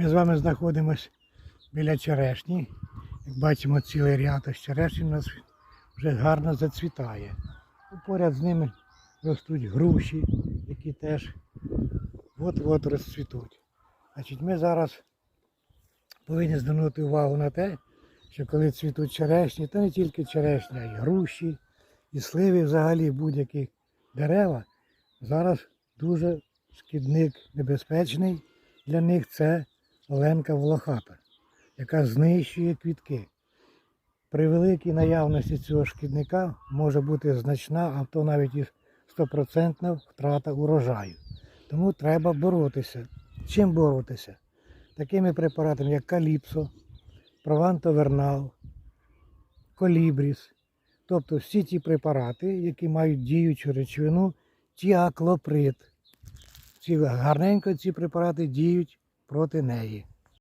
Ми з вами знаходимося біля черешні. Як бачимо, цілий ряд ось черешні у нас вже гарно зацвітає. Поряд з ними ростуть груші, які теж от-от розцвітуть. Значить, ми зараз повинні звернути увагу на те, що коли цвітуть черешні, то не тільки черешня, а й груші, і сливи взагалі будь-які дерева. Зараз дуже шкідник небезпечний для них це оленка волохата, яка знищує квітки. При великій наявності цього шкідника може бути значна, а то навіть і 100% втрата урожаю. Тому треба боротися. Чим боротися? Такими препаратами, як каліпсо, провантовернал, колібріс. Тобто всі ті препарати, які мають діючу речовину, тіаклоприд. Ці гарненько ці препарати діють проти неї.